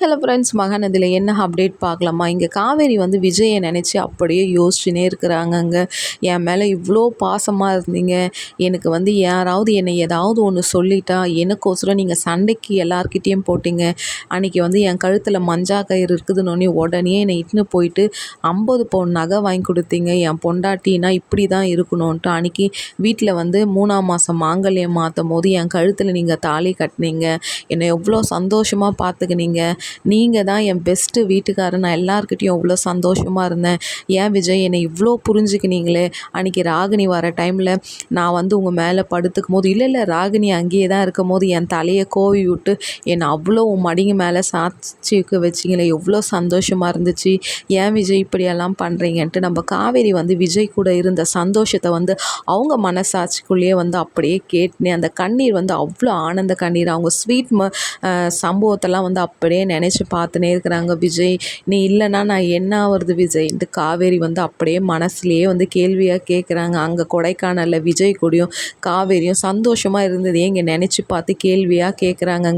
Hello friends மகாநதியில் என்ன update பார்க்கலாமா? இங்கே காவேரி வந்து விஜயை நினச்சி அப்படியே யோசிச்சுனே இருக்கிறாங்கங்க. என் மேலே இவ்வளோ பாசமாக இருந்தீங்க. எனக்கு வந்து யாராவது என்னை ஏதாவது ஒன்று சொல்லிட்டா எனக்கோசரம் நீங்கள் சண்டைக்கு எல்லார்கிட்டேயும் போட்டிங்க. அன்றைக்கி வந்து என் கழுத்தில் மஞ்சா கயிறு இருக்குதுன்னு உடனே என்னை இட்டுன்னு போயிட்டு ஐம்பது பவுன் நகை வாங்கி கொடுத்தீங்க. என் பொண்டாட்டினா இப்படி தான் இருக்கணும்ன்ட்டு அன்றைக்கி வீட்டில் வந்து மூணாம் மாதம் மாங்கல்யம் மாற்றும் போது என் கழுத்தில் நீங்கள் தாலி கட்டினீங்க. என்னை எவ்வளோ சந்தோஷமாக பார்த்துக்கினீங்க நீங்கள் தான் என் பெஸ்ட்டு வீட்டுக்காரர். நான் எல்லாருக்கிட்டையும் அவ்வளோ சந்தோஷமாக இருந்தேன். ஏன் விஜய் என்னை இவ்வளோ புரிஞ்சுக்கினீங்களே? அன்றைக்கி ராகினி வர டைமில் நான் வந்து உங்கள் மேலே படுத்துக்கும் போது இல்லை இல்லை ராகினி அங்கேயே தான் இருக்கும் போது என் தலையை கோவி விட்டு என்னை அவ்வளோ உன் மடிங்க மேலே சாட்சிக்க வச்சிங்களே எவ்வளோ சந்தோஷமாக இருந்துச்சு. ஏன் விஜய் இப்படியெல்லாம் பண்ணுறீங்கன்ட்டு நம்ம காவேரி வந்து விஜய் கூட இருந்த சந்தோஷத்தை வந்து அவங்க மனசாட்சிக்குள்ளேயே வந்து அப்படியே கேட்டுனே அந்த கண்ணீர் வந்து அவ்வளோ ஆனந்த கண்ணீர் அவங்க ஸ்வீட் ம சம்பவத்தெல்லாம் வந்து அப்படியே நினச்சி பார்த்துனே இருக்கிறாங்க விஜய். நீ இல்லைன்னா நான் என்ன ஆகுறது விஜய்ன்ட்டு காவேரி வந்து அப்படியே மனசுலேயே வந்து கேள்வியாக கேட்குறாங்க அங்கே கொடைக்கானலில் விஜய் கூடயும் காவேரியும் சந்தோஷமாக இருந்ததையே இங்கே நினச்சி பார்த்து கேள்வியாக கேட்குறாங்கங்க